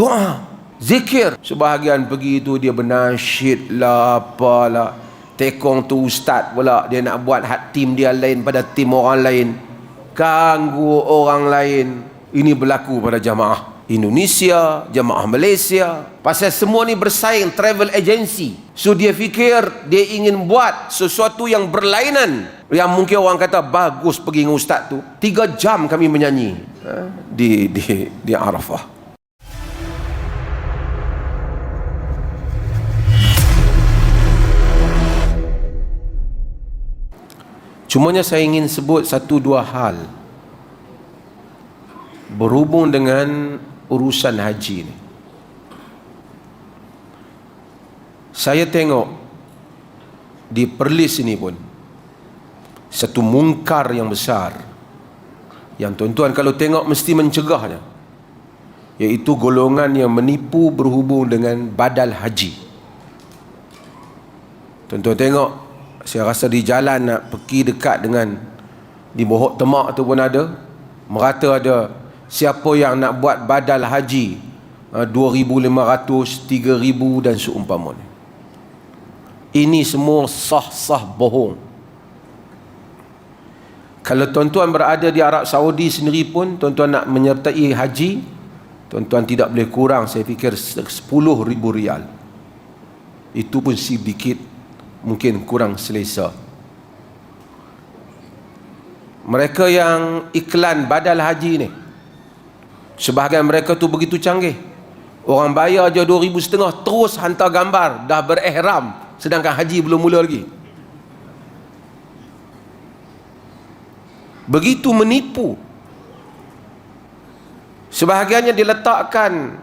Doa. Zikir. Sebahagian pergi tu dia bernasyid lah apalah. Tekong tu ustaz pula. Dia nak buat hat tim dia lain pada tim orang lain. Ganggu orang lain. Ini berlaku pada jamaah. Indonesia, jamaah Malaysia. Pasal semua ni bersaing travel agency. So dia fikir dia ingin buat sesuatu yang berlainan. Yang mungkin orang kata bagus pergi dengan ustaz tu. Tiga jam kami menyanyi ha, di di di Arafah. Cumanya saya ingin sebut satu dua hal berhubung dengan urusan haji ni. Saya tengok di Perlis ini pun satu mungkar yang besar yang tuan-tuan kalau tengok mesti mencegahnya iaitu golongan yang menipu berhubung dengan badal haji. Tuan-tuan tengok saya rasa di jalan nak pergi dekat dengan di Bohok Temak tu pun ada. Merata ada siapa yang nak buat badal haji 2500 3000 dan seumpamanya ini semua sah-sah bohong. Kalau tuan-tuan berada di Arab Saudi sendiri pun tuan-tuan nak menyertai haji tuan-tuan tidak boleh kurang saya fikir 10 ribu rial itu pun sedikit mungkin kurang selesa mereka yang iklan badal haji ni Sebahagian mereka tu begitu canggih. Orang bayar je ribu setengah terus hantar gambar dah berihram sedangkan haji belum mula lagi. Begitu menipu. Sebahagiannya diletakkan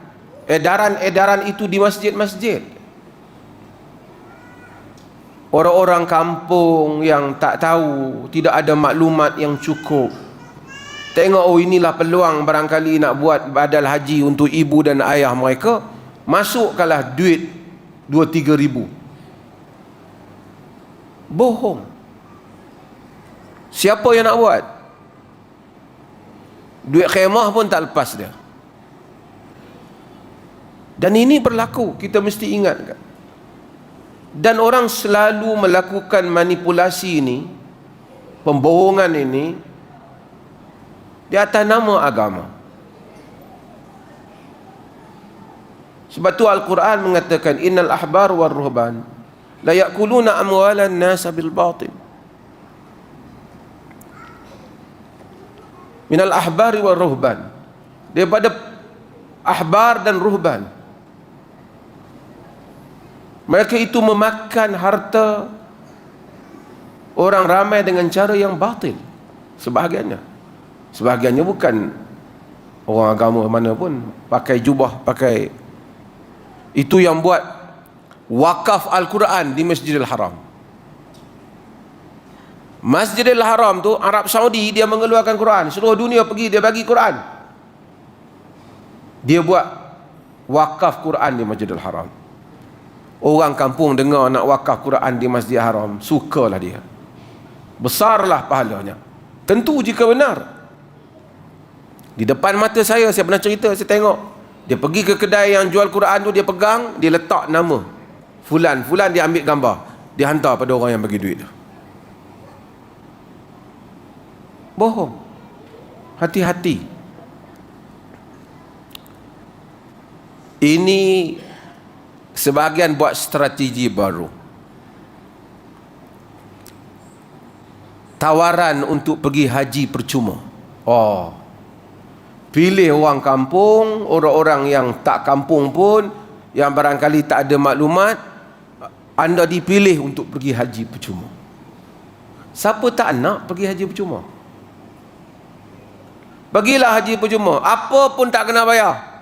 edaran-edaran itu di masjid-masjid. Orang-orang kampung yang tak tahu, tidak ada maklumat yang cukup Tengok oh inilah peluang barangkali nak buat badal haji untuk ibu dan ayah mereka. Masukkanlah duit 2-3 ribu. Bohong. Siapa yang nak buat? Duit khemah pun tak lepas dia. Dan ini berlaku, kita mesti ingat kan. Dan orang selalu melakukan manipulasi ini, pembohongan ini, di atas nama agama. Sebab tu Al-Quran mengatakan innal ahbar war ruhban la yakuluna amwalan nas bil batil. Minal ahbar war ruhban. Daripada ahbar dan ruhban. Mereka itu memakan harta orang ramai dengan cara yang batil. Sebahagiannya. Sebahagiannya bukan orang agama mana pun pakai jubah, pakai itu yang buat wakaf Al-Quran di Masjidil Haram. Masjidil Haram tu Arab Saudi dia mengeluarkan Quran, seluruh dunia pergi dia bagi Quran. Dia buat wakaf Quran di Masjidil Haram. Orang kampung dengar nak wakaf Quran di Masjidil Haram, sukalah dia. Besarlah pahalanya. Tentu jika benar. Di depan mata saya, saya pernah cerita, saya tengok. Dia pergi ke kedai yang jual Quran tu, dia pegang, dia letak nama. Fulan, Fulan dia ambil gambar. Dia hantar pada orang yang bagi duit tu. Bohong. Hati-hati. Ini sebahagian buat strategi baru. Tawaran untuk pergi haji percuma. Oh, pilih orang kampung, orang-orang yang tak kampung pun, yang barangkali tak ada maklumat, anda dipilih untuk pergi haji percuma. Siapa tak nak pergi haji percuma? Bagilah haji percuma. Apa pun tak kena bayar.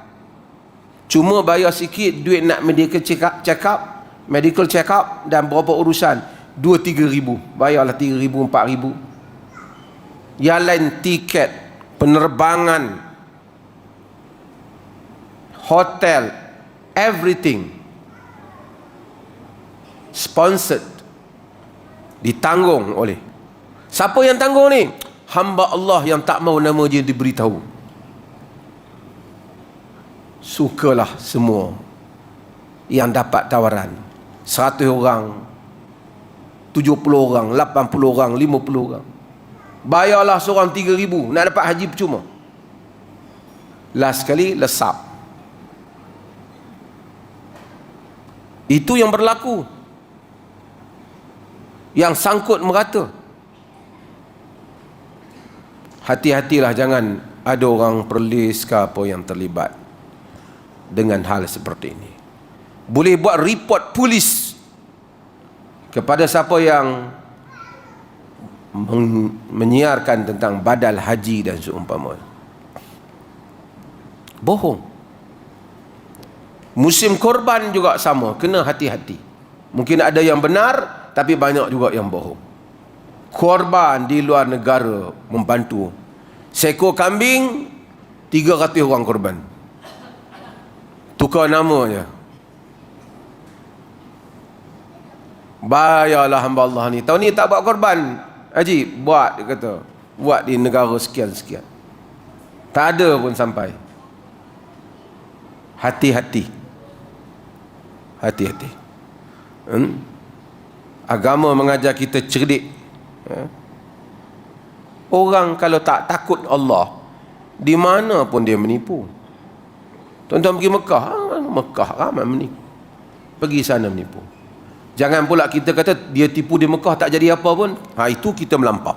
Cuma bayar sikit duit nak medical check up, check up medical check up dan berapa urusan. 2-3 ribu. Bayarlah 3 ribu, 4 ribu. Yang lain tiket, penerbangan, hotel, everything sponsored ditanggung oleh siapa yang tanggung ni hamba Allah yang tak mau nama dia diberitahu sukalah semua yang dapat tawaran. 100 orang 70 orang 80 orang 50 orang. Bayarlah seorang 3000 nak dapat haji percuma. Last sekali lesap. Itu yang berlaku. Yang sangkut merata. Hati-hatilah jangan ada orang perlis ke apa yang terlibat dengan hal seperti ini. Boleh buat report polis kepada siapa yang menyiarkan tentang badal haji dan seumpama. Bohong. Musim korban juga sama kena hati-hati. Mungkin ada yang benar tapi banyak juga yang bohong. Korban di luar negara membantu. Seekor kambing 300 orang korban tukar namanya. Bayarlah hamba Allah ni. Tahun ni tak buat korban. Haji buat dia kata. Buat di negara sekian-sekian. Tak ada pun sampai. Hati-hati. Hati-hati. Hmm? agama mengajar kita cerdik. Ya? orang kalau tak takut Allah di mana pun dia menipu tuan-tuan pergi Mekah ah, Mekah ramai menipu pergi sana menipu Jangan pula kita kata dia tipu di Mekah tak jadi apa pun. Ha itu kita melampau.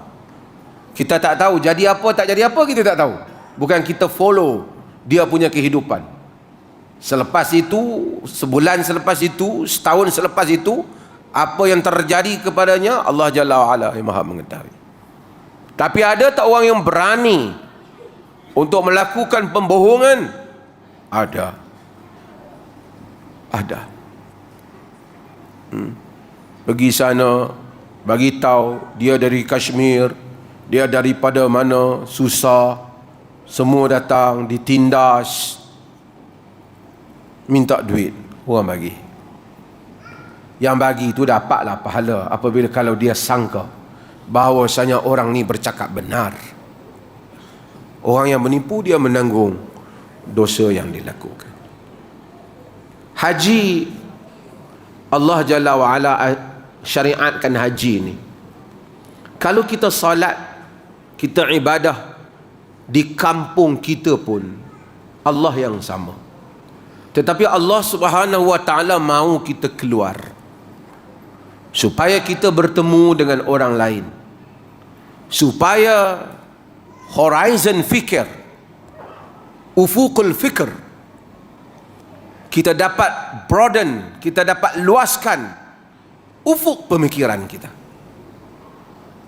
Kita tak tahu jadi apa tak jadi apa kita tak tahu. Bukan kita follow dia punya kehidupan. Selepas itu, sebulan selepas itu, setahun selepas itu, apa yang terjadi kepadanya Allah Jalla wa Ala yang Maha mengetahui. Tapi ada tak orang yang berani untuk melakukan pembohongan? Ada. Ada hmm. pergi sana bagi tahu dia dari Kashmir dia daripada mana susah semua datang ditindas minta duit orang bagi yang bagi itu dapatlah pahala apabila kalau dia sangka bahawasanya orang ni bercakap benar orang yang menipu dia menanggung dosa yang dilakukan. Haji Allah Jalla wa'ala syariatkan haji ni. Kalau kita salat kita ibadah di kampung kita pun Allah yang sama. Tetapi Allah Subhanahu wa taala mau kita keluar supaya kita bertemu dengan orang lain supaya horizon fikir ufukul fikir kita dapat broaden, kita dapat luaskan ufuk pemikiran kita.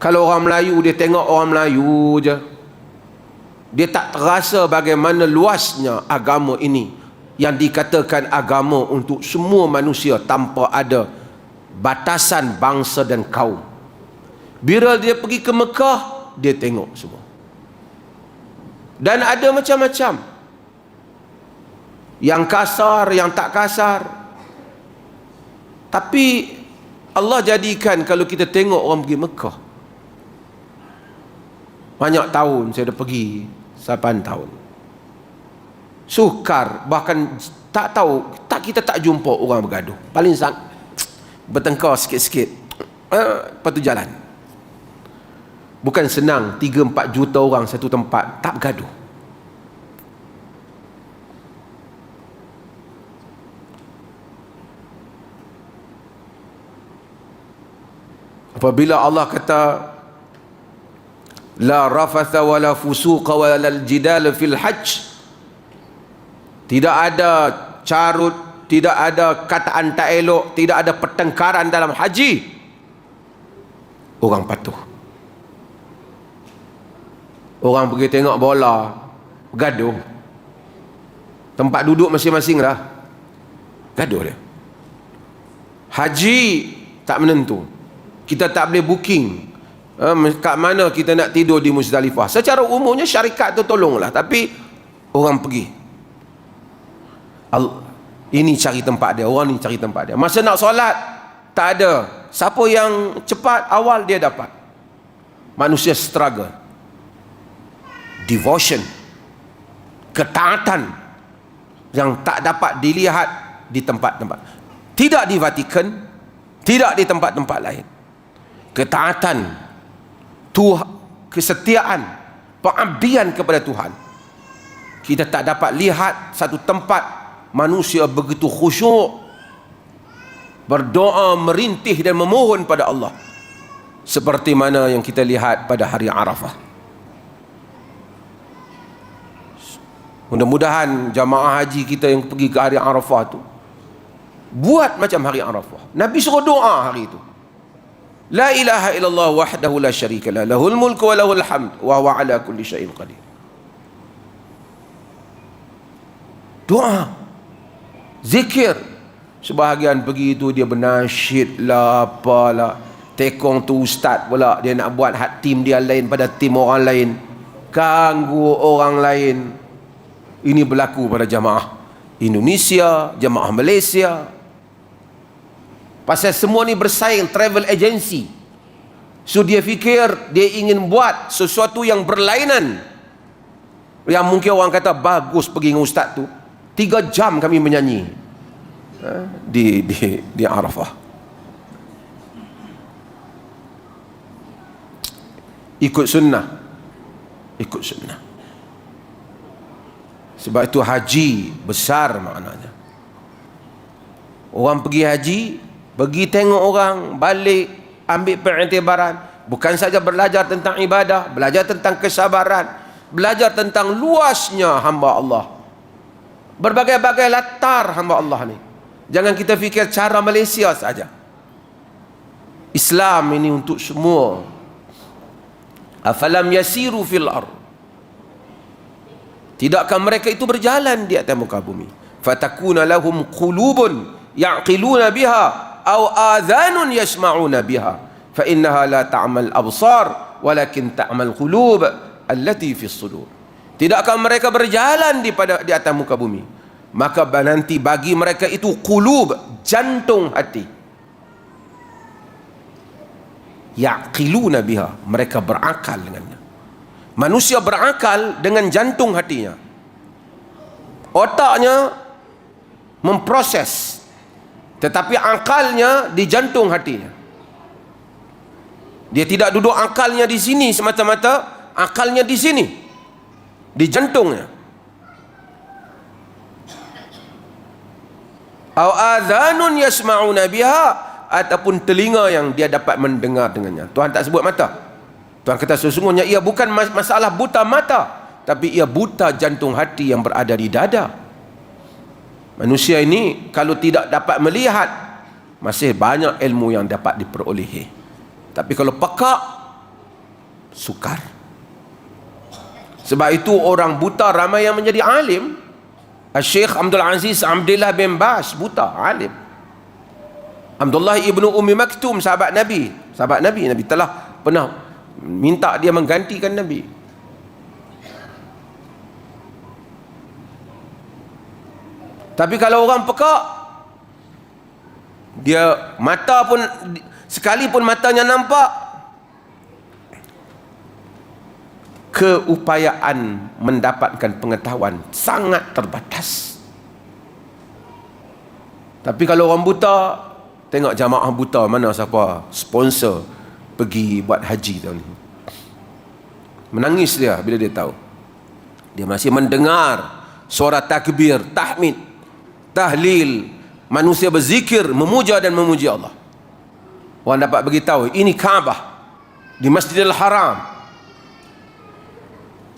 Kalau orang Melayu dia tengok orang Melayu je. Dia tak terasa bagaimana luasnya agama ini yang dikatakan agama untuk semua manusia tanpa ada batasan bangsa dan kaum. Bila dia pergi ke Mekah, dia tengok semua. Dan ada macam-macam yang kasar, yang tak kasar. Tapi Allah jadikan kalau kita tengok orang pergi Mekah. Banyak tahun saya dah pergi, 8 tahun. Sukar, bahkan tak tahu, tak kita tak jumpa orang bergaduh. Paling sang bertengkar sikit-sikit. Eh, lepas tu jalan. Bukan senang 3-4 juta orang satu tempat tak bergaduh. Apabila Allah kata la rafatha wala fusuqa wala jidal fil hajj tidak ada carut tidak ada kataan tak elok tidak ada pertengkaran dalam haji orang patuh. Orang pergi tengok bola gaduh. Tempat duduk masing-masing lah. Gaduh dia. Haji tak menentu kita tak boleh booking. Uh, kat mana kita nak tidur di Muzdalifah? Secara umumnya syarikat tu tolonglah tapi orang pergi. Ini cari tempat dia orang ni cari tempat dia. Masa nak solat tak ada. Siapa yang cepat awal dia dapat. Manusia struggle. Devotion. Ketaatan yang tak dapat dilihat di tempat-tempat. Tidak di Vatikan tidak di tempat-tempat lain ketaatan Tuhan kesetiaan pengabdian kepada Tuhan kita tak dapat lihat satu tempat manusia begitu khusyuk berdoa merintih dan memohon pada Allah seperti mana yang kita lihat pada hari Arafah Mudah-mudahan jamaah haji kita yang pergi ke hari Arafah tu buat macam hari Arafah. Nabi suruh doa hari itu. La ilaha illallah wahdahu la syarika la lahul mulku wa lahul hamd wa huwa ala kulli syai'in qadir. Doa. Zikir. Sebahagian pergi itu dia bernasyid lah apalah. Tekong tu ustaz pula dia nak buat hak tim dia lain pada tim orang lain. Ganggu orang lain ini berlaku pada jamaah Indonesia, jamaah Malaysia. Pasal semua ni bersaing travel agency. So dia fikir dia ingin buat sesuatu yang berlainan. Yang mungkin orang kata bagus pergi dengan ustaz tu. Tiga jam kami menyanyi. Ha, di di di Arafah. Ikut sunnah. Ikut sunnah. Sebab itu haji besar maknanya. Orang pergi haji, pergi tengok orang, balik, ambil periktibaran. Bukan saja belajar tentang ibadah, belajar tentang kesabaran, belajar tentang luasnya hamba Allah. Berbagai-bagai latar hamba Allah ni. Jangan kita fikir cara Malaysia saja. Islam ini untuk semua. Afalam yasiru fil ardh Tidakkah mereka itu berjalan di atas muka bumi? Fatakuna lahum qulubun ya'qiluna biha adhanun yasma'una biha fa innaha la ta'mal absar walakin ta'mal qulub allati fi sudur. Tidakkah mereka berjalan di pada di atas muka bumi? Maka nanti bagi mereka itu qulub, jantung hati. Ya'qiluna biha, mereka berakal dengannya manusia berakal dengan jantung hatinya otaknya memproses tetapi akalnya di jantung hatinya. Dia tidak duduk akalnya di sini semata-mata akalnya di sini. Di jantungnya. Au adhanun yasma'una biha ataupun telinga yang dia dapat mendengar dengannya. Tuhan tak sebut mata. Tuhan kata sesungguhnya ia bukan masalah buta mata tapi ia buta jantung hati yang berada di dada manusia ini kalau tidak dapat melihat masih banyak ilmu yang dapat diperolehi. Tapi kalau pekak sukar. Sebab itu orang buta ramai yang menjadi alim. Syekh Abdul Aziz Abdullah bin Bas buta alim. Abdullah ibnu Umi Maktum sahabat Nabi. Sahabat Nabi Nabi telah pernah minta dia menggantikan Nabi tapi kalau orang pekak dia mata pun sekalipun matanya nampak keupayaan mendapatkan pengetahuan sangat terbatas tapi kalau orang buta tengok jamaah buta mana siapa sponsor pergi buat haji tahun ni. Menangis dia bila dia tahu. Dia masih mendengar suara takbir, tahmid, tahlil, manusia berzikir, memuja dan memuji Allah. Orang dapat beritahu, ini Kaabah di Masjidil Haram.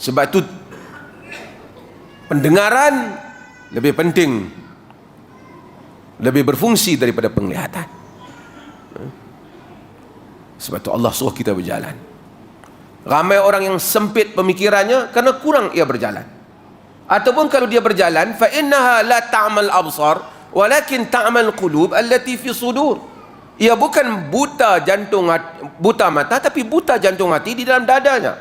Sebab itu pendengaran lebih penting lebih berfungsi daripada penglihatan. Sebab itu Allah suruh kita berjalan. Ramai orang yang sempit pemikirannya kerana kurang ia berjalan. Ataupun kalau dia berjalan, fa innaha la ta'mal absar, walakin ta'mal qulub allati fi sudur. Ia bukan buta jantung hati, buta mata tapi buta jantung hati di dalam dadanya.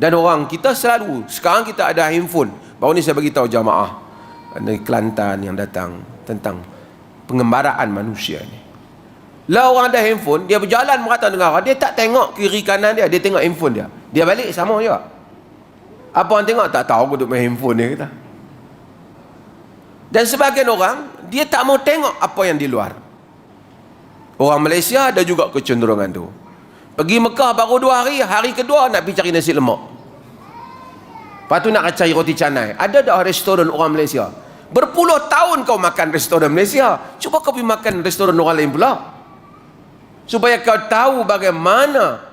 Dan orang kita selalu sekarang kita ada handphone. Baru ni saya bagi tahu jamaah dari Kelantan yang datang tentang pengembaraan manusia ini. Lah orang ada handphone, dia berjalan merata dengan dia tak tengok kiri kanan dia, dia tengok handphone dia. Dia balik sama juga. Apa orang tengok? Tak tahu aku duduk main handphone dia kata. Dan sebagian orang, dia tak mau tengok apa yang di luar. Orang Malaysia ada juga kecenderungan tu. Pergi Mekah baru dua hari, hari kedua nak pergi cari nasi lemak. Lepas tu nak cari roti canai. Ada dah restoran orang Malaysia. Berpuluh tahun kau makan restoran Malaysia. Cuba kau pergi makan restoran orang lain pula. Supaya kau tahu bagaimana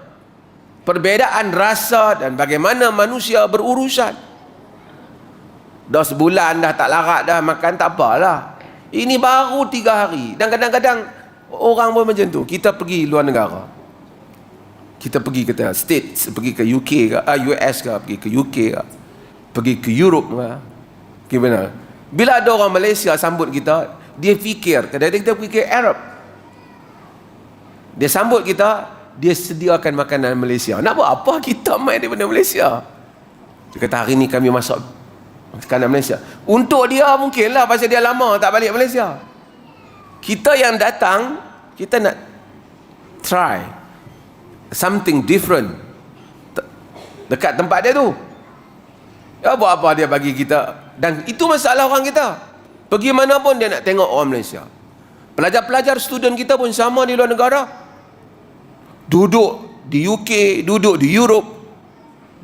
perbezaan rasa dan bagaimana manusia berurusan. Dah sebulan dah tak larat dah makan tak apalah. Ini baru tiga hari. Dan kadang-kadang orang pun macam tu. Kita pergi luar negara. Kita pergi ke States, pergi ke UK ke, uh, US ke, pergi ke UK ke, pergi ke Europe ke. Gimana? Bila ada orang Malaysia sambut kita, dia fikir, kadang-kadang kita pergi ke Arab. Dia sambut kita, dia sediakan makanan Malaysia. Nak buat apa kita main daripada Malaysia? Dia kata hari ni kami masuk makanan Malaysia. Untuk dia mungkinlah pasal dia lama tak balik Malaysia. Kita yang datang, kita nak try something different dekat tempat dia tu. Ya buat apa dia bagi kita dan itu masalah orang kita. Pergi mana pun dia nak tengok orang Malaysia. Pelajar-pelajar student kita pun sama di luar negara. Duduk di UK, duduk di Europe.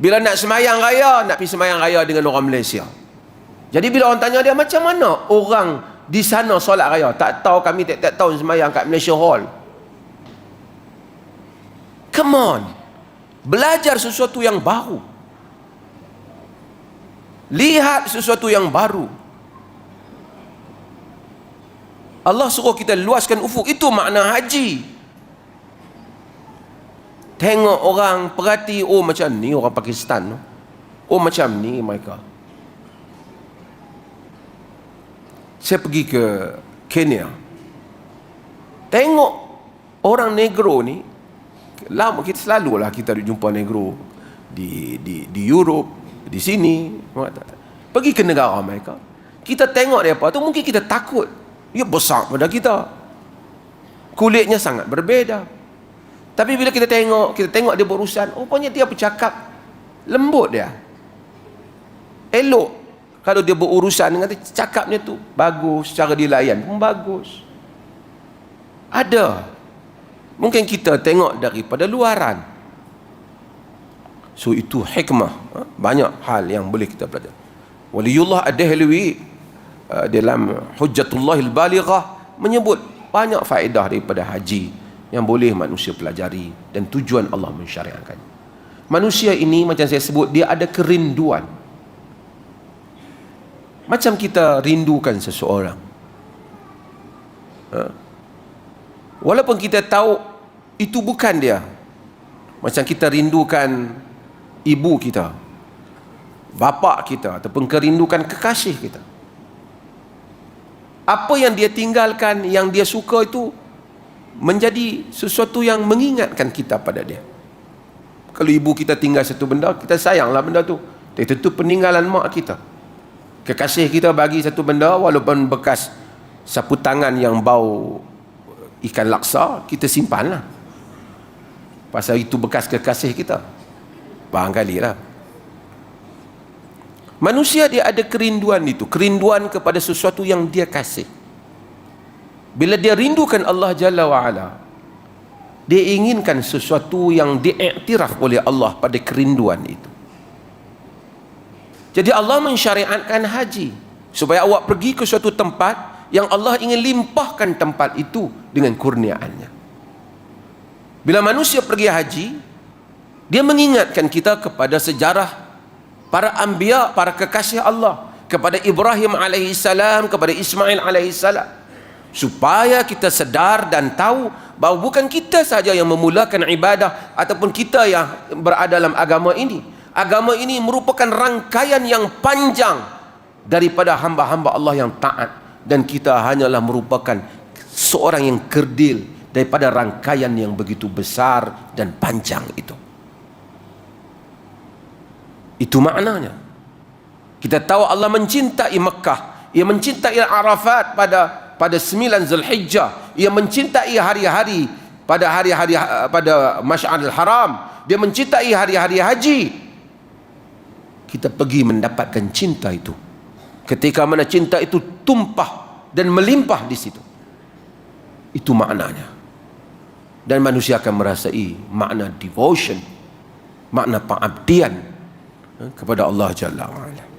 Bila nak semayang raya, nak pergi semayang raya dengan orang Malaysia. Jadi bila orang tanya dia macam mana orang di sana solat raya, tak tahu kami tiap-tiap tahun semayang kat Malaysia Hall. Come on. Belajar sesuatu yang baru. Lihat sesuatu yang baru. Allah suruh kita luaskan ufuk. Itu makna haji. Tengok orang perhati, oh macam ni orang Pakistan. Oh macam ni mereka. Saya pergi ke Kenya. Tengok orang negro ni lama kita selalulah kita jumpa negro di di di Europe, di sini, pergi ke negara mereka. Kita tengok dia apa tu mungkin kita takut. Dia besar pada kita. Kulitnya sangat berbeza. Tapi bila kita tengok, kita tengok dia berurusan, rupanya dia bercakap lembut dia. Elok. Kalau dia berurusan dengan dia, cakapnya tu bagus, cara dilayan pun bagus. Ada Mungkin kita tengok daripada luaran. So itu hikmah. Ha? Banyak hal yang boleh kita belajar. Waliullah Ad-Dahlawi uh, dalam Hujjatullahil Balighah menyebut banyak faedah daripada haji yang boleh manusia pelajari dan tujuan Allah mensyariatkan. Manusia ini macam saya sebut dia ada kerinduan. Macam kita rindukan seseorang. Ha? Walaupun kita tahu itu bukan dia macam kita rindukan ibu kita bapa kita ataupun kerindukan kekasih kita apa yang dia tinggalkan yang dia suka itu menjadi sesuatu yang mengingatkan kita pada dia kalau ibu kita tinggal satu benda kita sayanglah benda tu itu tentu peninggalan mak kita kekasih kita bagi satu benda walaupun bekas sapu tangan yang bau ikan laksa kita simpanlah Pasal itu bekas kekasih kita. Barangkali lah. Manusia dia ada kerinduan itu. Kerinduan kepada sesuatu yang dia kasih. Bila dia rindukan Allah Jalla wa'ala. Dia inginkan sesuatu yang diiktiraf oleh Allah pada kerinduan itu. Jadi Allah mensyariatkan haji. Supaya awak pergi ke suatu tempat yang Allah ingin limpahkan tempat itu dengan kurniaannya. Bila manusia pergi haji, dia mengingatkan kita kepada sejarah para anbiya, para kekasih Allah, kepada Ibrahim alaihissalam, kepada Ismail alaihissalam, supaya kita sedar dan tahu bahawa bukan kita saja yang memulakan ibadah ataupun kita yang berada dalam agama ini. Agama ini merupakan rangkaian yang panjang daripada hamba-hamba Allah yang taat dan kita hanyalah merupakan seorang yang kerdil daripada rangkaian yang begitu besar dan panjang itu. Itu maknanya. Kita tahu Allah mencintai Mekah, ia mencintai Arafat pada pada 9 Zulhijjah, ia mencintai hari-hari pada hari-hari pada Masy'aril Haram, dia mencintai hari-hari haji. Kita pergi mendapatkan cinta itu. Ketika mana cinta itu tumpah dan melimpah di situ. Itu maknanya. Dan manusia akan merasai makna devotion makna pengabdian eh, kepada Allah Jalla wa'ala